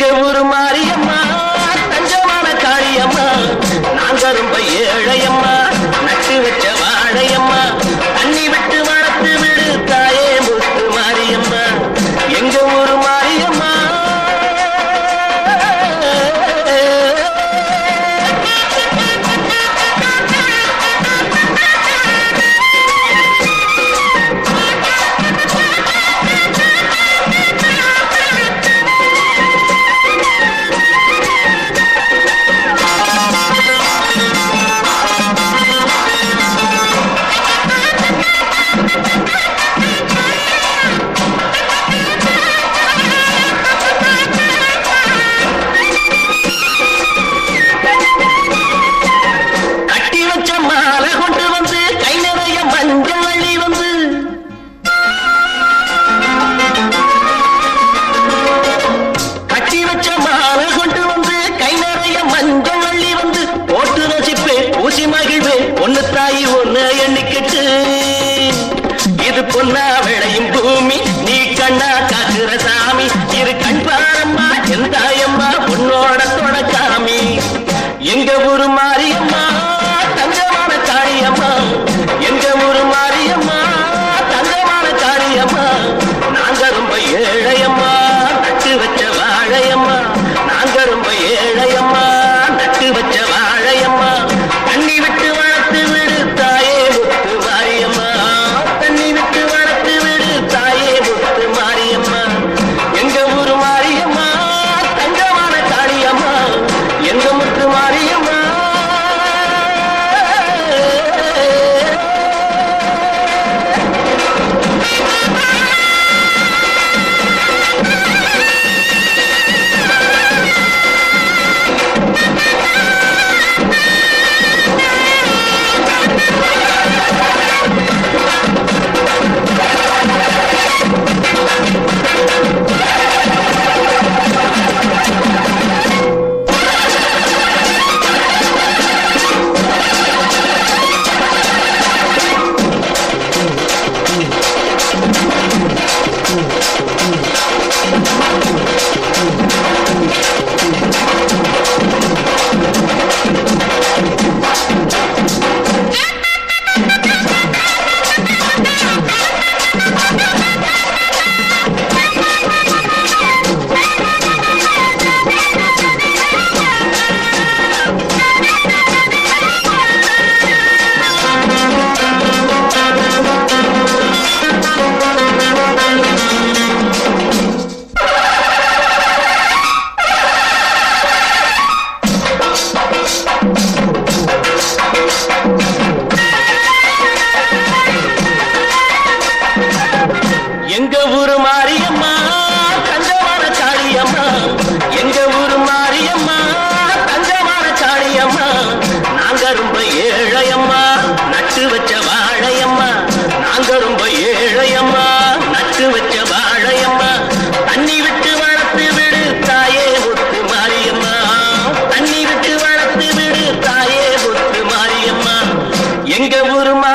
இங்க ஒரு மாறியம் எண்ணமுற்று மாறி ஏழையம்மா நட்டு வச்ச வாழையம்மா. நாங்க ரொம்ப ஏழையம்மா நட்டு வச்ச வாழையம்மா. தண்ணி விட்டு வளர்த்து விடு தாயே ஒத்து மாரியம்மா தண்ணி விட்டு வளர்த்து விடு தாயே ஒத்து மாரியம்மா எங்க ஊருமா